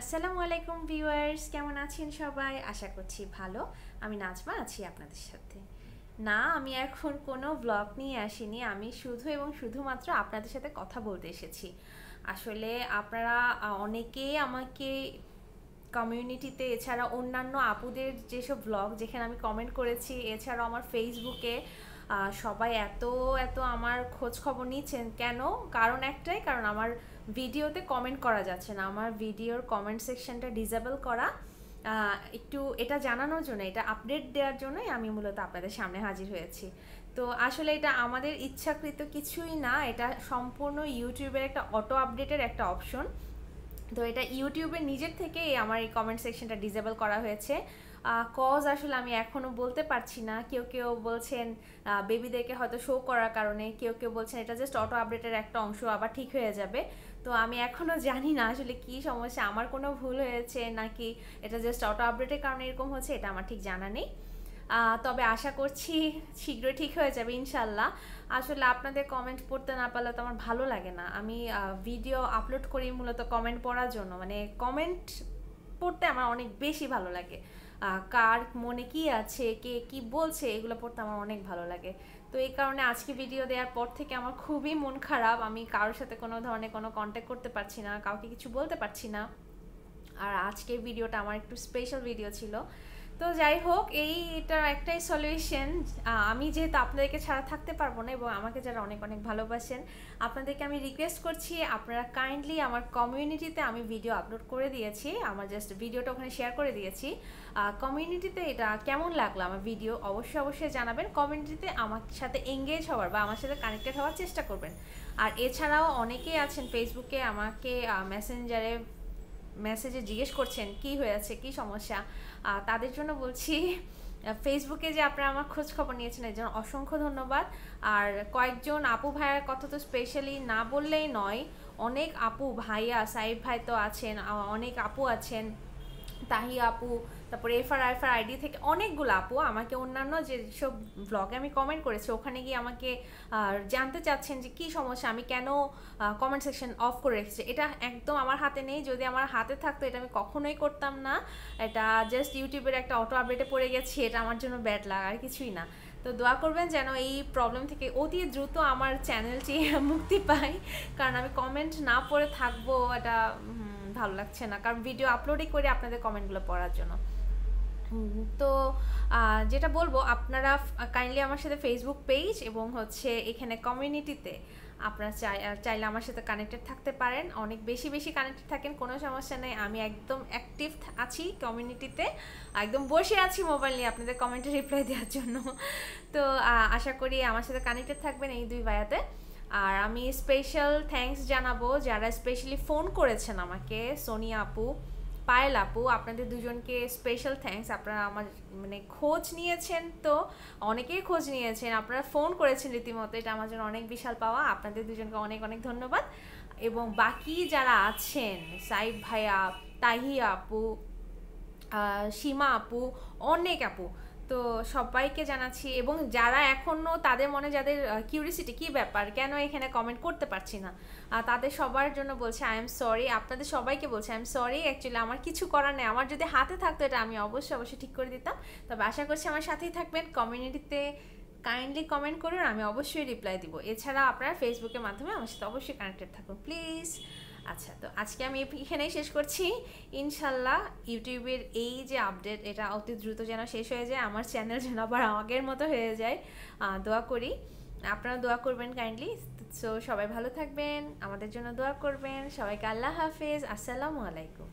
আসসালামু আলাইকুম ভিউয়ার্স, কেমন আছেন সবাই? আশা করছি ভালো। আমি নাজমা আছি আপনাদের সাথে। না, আমি এখন কোনো ব্লগ নিয়ে আসিনি। আমি শুধু এবং শুধুমাত্র আপনাদের সাথে কথা বলতে এসেছি। আসলে আপনারা অনেকেই আমাকে কমিউনিটিতে এছাড়া অন্যান্য আপুদের যেসব ব্লগ যেখানে আমি কমেন্ট করেছি, এছাড়াও আমার ফেসবুকে সবাই এত এত আমার খোঁজ খবর নিচ্ছেন কেন? কারণ একটাই, কারণ আমার ভিডিওতে কমেন্ট করা যাচ্ছে না। আমার ভিডিওর কমেন্ট সেকশনটা ডিজেবল করা একটু এটা জানানোর জন্য, এটা আপডেট দেওয়ার জন্যই আমি মূলত আপনাদের সামনে হাজির হয়েছি। তো আসলে এটা আমাদের ইচ্ছাকৃত কিছুই না, এটা সম্পূর্ণ ইউটিউবের একটা অটো আপডেটের একটা অপশন তো এটা ইউটিউবে নিজের থেকেই আমার এই কমেন্ট সেকশনটা ডিজেবল করা হয়েছে। কজ আসলে আমি এখনও বলতে পারছি না। কেউ কেউ বলছেন বেবিদেরকে হয়তো শো করার কারণে, কেউ কেউ বলছেন এটা জাস্ট অটো আপডেটের একটা অংশ, আবার ঠিক হয়ে যাবে। তো আমি এখনও জানি না আসলে কি সমস্যা, আমার কোনো ভুল হয়েছে নাকি এটা জাস্ট অটো আপডেটের কারণে এরকম হচ্ছে, এটা আমার ঠিক জানা নেই। তবে আশা করছি শীঘ্রই ঠিক হয়ে যাবে ইনশাল্লাহ আসলে আপনাদের কমেন্ট পড়তে না পারলে তো আমার ভালো লাগে না। আমি ভিডিও আপলোড করি মূলত কমেন্ট পড়ার জন্য। মানে কমেন্ট পড়তে আমার অনেক বেশি ভালো লাগে। কার মনে কি আছে, কে কি বলছে, এগুলো পড়তে আমার অনেক ভালো লাগে। তো এই কারণে আজকে ভিডিও দেওয়ার পর থেকে আমার খুবই মন খারাপ। আমি কারোর সাথে কোনো ধরনের কোনো কন্ট্যাক্ট করতে পারছি না, কাউকে কিছু বলতে পারছি না। আর আজকের ভিডিওটা আমার একটু স্পেশাল ভিডিও ছিল। তো যাই হোক এই এটার একটাই সলিউশন আমি যেহেতু আপনাদেরকে ছাড়া থাকতে পারব না এবং আমাকে যারা অনেক অনেক ভালোবাসেন, আপনাদেরকে আমি রিকোয়েস্ট করছি, আপনারা কাইন্ডলি আমার কমিউনিটিতে আমি ভিডিও আপলোড করে দিয়েছি, আমার জাস্ট ভিডিওটা ওখানে শেয়ার করে দিয়েছি। কমিউনিটিতে এটা কেমন লাগল আমার ভিডিও অবশ্যই অবশ্যই জানাবেন। কমিউনিটিতে আমার সাথে এঙ্গেজ হওয়ার বা আমার সাথে কানেক্টেড হওয়ার চেষ্টা করবেন। আর এছাড়াও অনেকেই আছেন ফেসবুকে আমাকে মেসেঞ্জারে মেসেজে জিজ্ঞেস করছেন, কি হয়েছে? কি সমস্যা? তাদের জন্য বলছি ফেসবুকে যে আপনারা আমার খোঁজ খবর নিয়েছেন এর জন্য অসংখ্য ধন্যবাদ। আর কয়েকজন আপু ভাইয়ার কথা তো স্পেশালি না বললেই নয়, অনেক আপু ভাইয়া সাহেব ভাই তো আছেন অনেক আপু আছেন। তাহি আপু, তারপরে এফ আর এফআর আইফার আইডি থেকে অনেকগুলো আপু, আমাকে অন্যান্য যেসব ব্লগে আমি কমেন্ট করেছি, ওখানে গিয়ে আমাকে জানতে চাচ্ছেন যে কি সমস্যা, আমি কেন কমেন্ট সেকশন অফ করে রেখেছি। এটা একদম আমার হাতে নেই, যদি আমার হাতে থাকতো এটা আমি কখনোই করতাম না। এটা জাস্ট ইউটিউবের একটা অটো আপডেটে পড়ে গেছি, এটা আমার জন্য ব্যাড লাগা, আর কিছুই না। তো দোয়া করবেন যেন এই প্রবলেম থেকে অতি দ্রুত আমার চ্যানেলটি মুক্তি পায়। কারণ আমি কমেন্ট না পড়ে থাকব, এটা ভালো লাগছে না। কারণ ভিডিও আপলোডই করে আপনাদের কমেন্টগুলো পড়ার জন্য। তো যেটা বলব, আপনারা কাইন্ডলি আমার সাথে ফেসবুক পেজ এবং হচ্ছে এখানে কমিউনিটিতে আপনারা চাই চাইলে আমার সাথে কানেক্টেড থাকতে পারেন। অনেক বেশি বেশি কানেক্টেড থাকেন, কোনো সমস্যা নেই। আমি একদম অ্যাক্টিভ আছি কমিউনিটিতে একদম বসে আছি মোবাইল নিয়ে আপনাদের কমেন্টে রিপ্লাই দেওয়ার জন্য। তো আশা করি আমার সাথে কানেক্টেড থাকবেন এই দুই বায়াতে আর আমি স্পেশাল থ্যাংকস জানাব যারা স্পেশালি ফোন করেছেন আমাকে, সোনিয়া আপু, পায়েল আপু, আপনাদের দুজনকে স্পেশাল থ্যাংকস আপনারা আমার মানে খোঁজ নিয়েছেন তো, অনেকেই খোঁজ নিয়েছেন, আপনারা ফোন করেছেন রীতিমতো, এটা আমার জন্য অনেক বিশাল পাওয়া। আপনাদের দুজনকে অনেক অনেক ধন্যবাদ। এবং বাকি যারা আছেন, সাইব ভাইয়া তাহি আপু সীমা আপু, অনেক আপু তো সবাইকে জানাচ্ছি এবং যারা এখনও তাদের মনে যাদের কিউরিসিটি কি ব্যাপার, কেন এখানে কমেন্ট করতে পারছি না তাদের সবার জন্য বলছে আই এম সরি আপনাদের সবাইকে বলছে আই এম সরি অ্যাকচুয়ালি আমার কিছু করার নেই, আমার যদি হাতে থাকতো এটা আমি অবশ্যই অবশ্যই ঠিক করে দিতাম। তবে আশা করছি আমার সাথেই থাকবেন কমিউনিটিতে কাইন্ডলি কমেন্ট করুন, আমি অবশ্যই রিপ্লাই দিব। এছাড়া আপনারা ফেসবুকের মাধ্যমে আমার সাথে অবশ্যই কানেক্টেড থাকুন প্লিজ আচ্ছা তো আজকে আমি এখানেই শেষ করছি। ইনশাল্লাহ ইউটিউবের এই যে আপডেট, এটা অতি দ্রুত যেন শেষ হয়ে যায়, আমার চ্যানেল যেন আবার আগের মতো হয়ে যায় দোয়া করি। আপনারা দোয়া করবেন কাইন্ডলি সো সবাই ভালো থাকবেন, আমাদের জন্য দোয়া করবেন। সবাইকে আল্লাহ হাফেজ। আসসালামু আলাইকুম।